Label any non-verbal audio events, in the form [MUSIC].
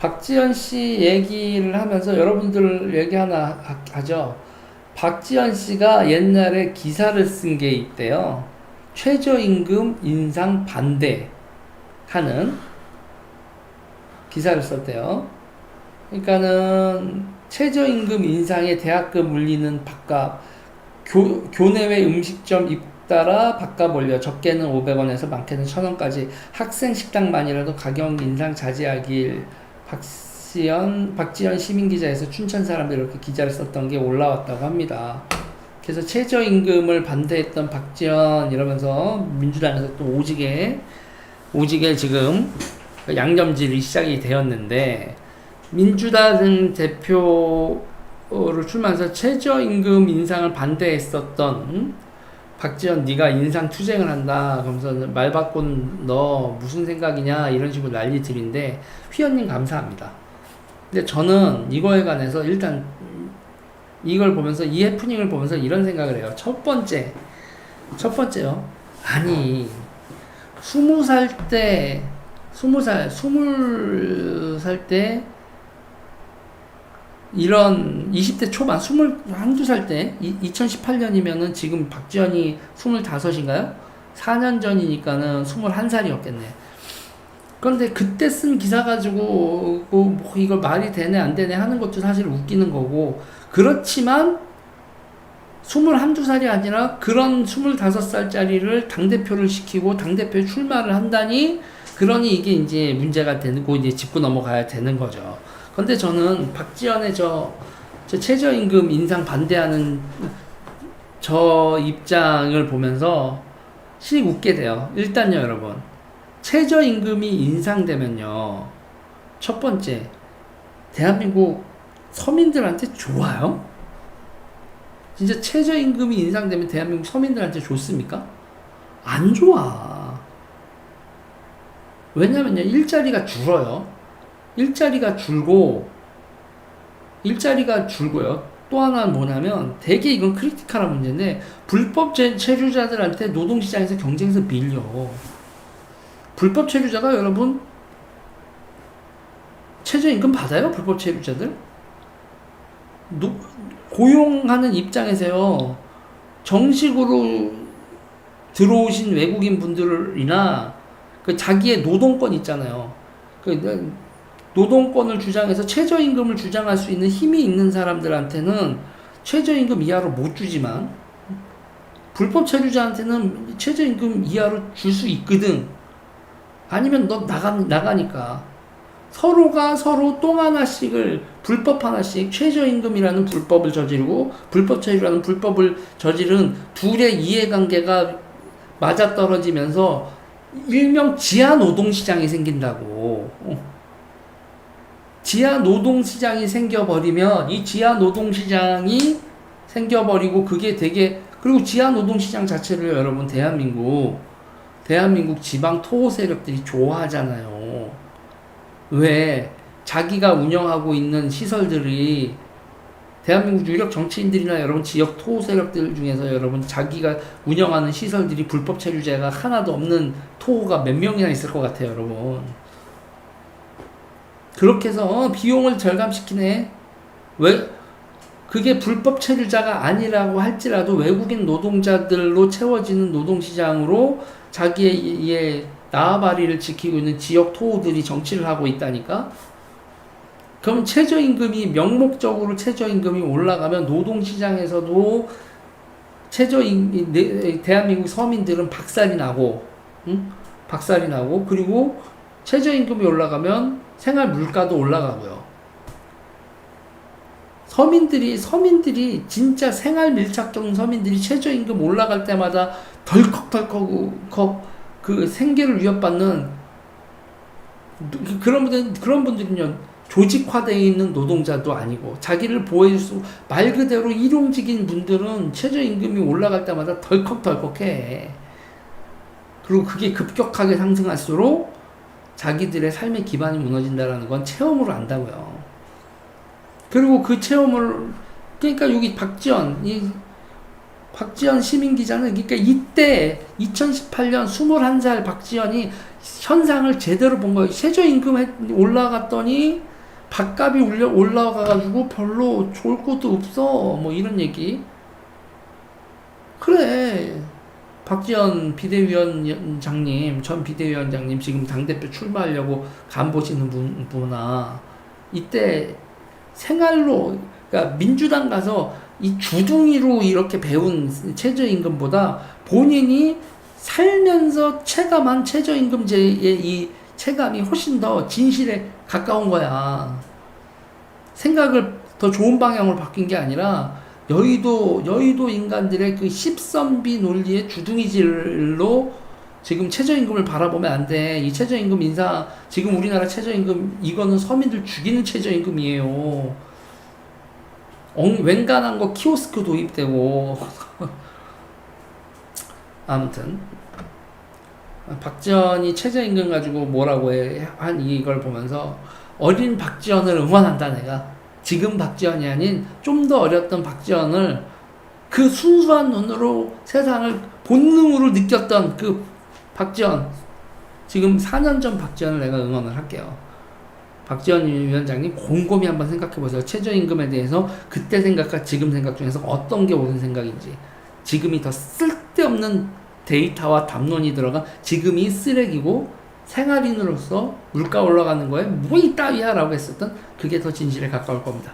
박지현 씨 얘기를 하면서 여러분들 얘기 하나 하- 하죠. 박지현 씨가 옛날에 기사를 쓴 게 있대요. 최저임금 인상 반대 하는 기사를 썼대요. 그러니까는 최저임금 인상에 대학금 물리는 밥값, 교, 교내외 음식점 입 따라 밥값 올려 적게는 500원에서 많게는 1000원까지 학생 식당만이라도 가격 인상 자제하길 박지연 박지연 시민 기자에서 춘천 사람들 이렇게 기자를 썼던 게 올라왔다고 합니다. 그래서 최저임금을 반대했던 박지연 이러면서 민주당에서 또 오지게 오지게 지금 양념질이 시작이 되었는데 민주당 대표를 출마해서 최저임금 인상을 반대했었던 박지원 네가 인상 투쟁을 한다 그러면서 말 바꾼 너 무슨 생각이냐 이런 식으로 난리 들인데 휘연님 감사합니다. 근데 저는 이거에 관해서 일단 이걸 보면서 이 해프닝을 보면서 이런 생각을 해요. 첫 번째 첫 번째요. 아니 스무 살 때 스무 살 스물 살때 이런 20대 초반, 20, 한두 살 때, 2018년이면은 지금 박지현이 25인가요? 4년 전이니까는 21살이었겠네. 그런데 그때 쓴 기사 가지고, 뭐, 이걸 말이 되네, 안 되네 하는 것도 사실 웃기는 거고, 그렇지만, 21, 2살이 아니라 그런 25살짜리를 당대표를 시키고 당대표에 출마를 한다니, 그러니 이게 이제 문제가 되고 이제 짚고 넘어가야 되는 거죠. 근데 저는 박지원의 저, 저 최저임금 인상 반대하는 저 입장을 보면서 씩 웃게 돼요. 일단요, 여러분. 최저임금이 인상되면요. 첫 번째, 대한민국 서민들한테 좋아요? 진짜 최저임금이 인상되면 대한민국 서민들한테 좋습니까? 안 좋아. 왜냐면요, 일자리가 줄어요. 일자리가 줄고 일자리가 줄고요. 또 하나는 뭐냐면 되게 이건 크리티컬한 문제인데 불법 체- 체류자들한테 노동시장에서 경쟁에서 밀려. 불법 체류자가 여러분 최저임금 받아요? 불법 체류자들? 노, 고용하는 입장에서요. 정식으로 들어오신 외국인 분들이나 그 자기의 노동권 있잖아요. 그 노동권을 주장해서 최저임금을 주장할 수 있는 힘이 있는 사람들한테는 최저임금 이하로 못 주지만 불법 체류자한테는 최저임금 이하로 줄 수 있거든. 아니면 너 나가 나가니까 서로가 서로 똥 하나씩을 불법 하나씩 최저임금이라는 불법을 저지르고 불법 체류라는 불법을 저지른 둘의 이해관계가 맞아떨어지면서 일명 지하 노동시장이 생긴다고. 어. 지하 노동시장이 생겨버리면 이 지하 노동시장이 생겨버리고 그게 되게 그리고 지하 노동시장 자체를 여러분 대한민국 대한민국 지방 토호 세력들이 좋아하잖아요. 왜 자기가 운영하고 있는 시설들이 대한민국 유력 정치인들이나 여러분 지역 토호 세력들 중에서 여러분 자기가 운영하는 시설들이 불법 체류자가 하나도 없는 토호가 몇 명이나 있을 것 같아요, 여러분. 그렇게 해서 어, 비용을 절감시키네. 왜 그게 불법 체류자가 아니라고 할지라도 외국인 노동자들로 채워지는 노동시장으로 자기의 예, 나아바리를 지키고 있는 지역 토호들이 정치를 하고 있다니까. 그럼 최저임금이 명목적으로 최저임금이 올라가면 노동시장에서도 최저임 네, 대한민국 서민들은 박살이 나고, 응? 박살이 나고 그리고 최저임금이 올라가면 생활 물가도 올라가고요. 서민들이 서민들이 진짜 생활 밀착형 서민들이 최저임금 올라갈 때마다 덜컥덜컥 그 생계를 위협받는 그- 그런 분들 그런 분들은요 조직화되어 있는 노동자도 아니고 자기를 보호해줄 수 말 그대로 일용직인 분들은 최저임금이 올라갈 때마다 덜컥덜컥해. 그리고 그게 급격하게 상승할수록 자기들의 삶의 기반이 무너진다라는 건 체험으로 안다고요. 그리고 그 체험을 그러니까 여기 박지원 이 박지원 시민 기자는 그러니까 이때 2018년 21살 박지원이 현상을 제대로 본 거예요. 최저 임금 올라갔더니 밥값이 올라가가지고 별로 좋을 것도 없어 뭐 이런 얘기 그래 박지원 비대위원장님 전 비대위원장님 지금 당 대표 출마하려고 간 보시는 분 분아 이때 생활로 그러니까 민주당 가서 이 주둥이로 이렇게 배운 최저임금보다 본인이 살면서 체감한 최저임금제의 이 체감이 훨씬 더 진실에 가까운 거야. 생각을 더 좋은 방향으로 바뀐 게 아니라 여의도 여의도 인간들의 그 십선비 논리의 주둥이질로 지금 최저임금을 바라보면 안 돼. 이 최저임금 인상 지금 우리나라 최저임금 이거는 서민들 죽이는 최저임금이에요. 엉, 웬간한 거 키오스크 도입되고 [LAUGHS] 아무튼 박지원이 최저임금 가지고 뭐라고 해, 한 이걸 보면서 어린 박지원을 응원한다 내가 지금 박지원이 아닌 좀 더 어렸던 박지원을 그 순수한 눈으로 세상을 본능으로 느꼈던 그 박지원 지금 4년 전 박지원을 내가 응원을 할게요. 박지원 위원장님 곰곰이 한번 생각해 보세요. 최저임금에 대해서 그때 생각과 지금 생각 중에서 어떤 게 옳은 생각인지. 지금이 더 쓸데없는 데이터와 담론이 들어간 지금이 쓰레기고 생활인으로서 물가 올라가는 거에 뭐 이따위야라고 했었던 그게 더 진실에 가까울 겁니다.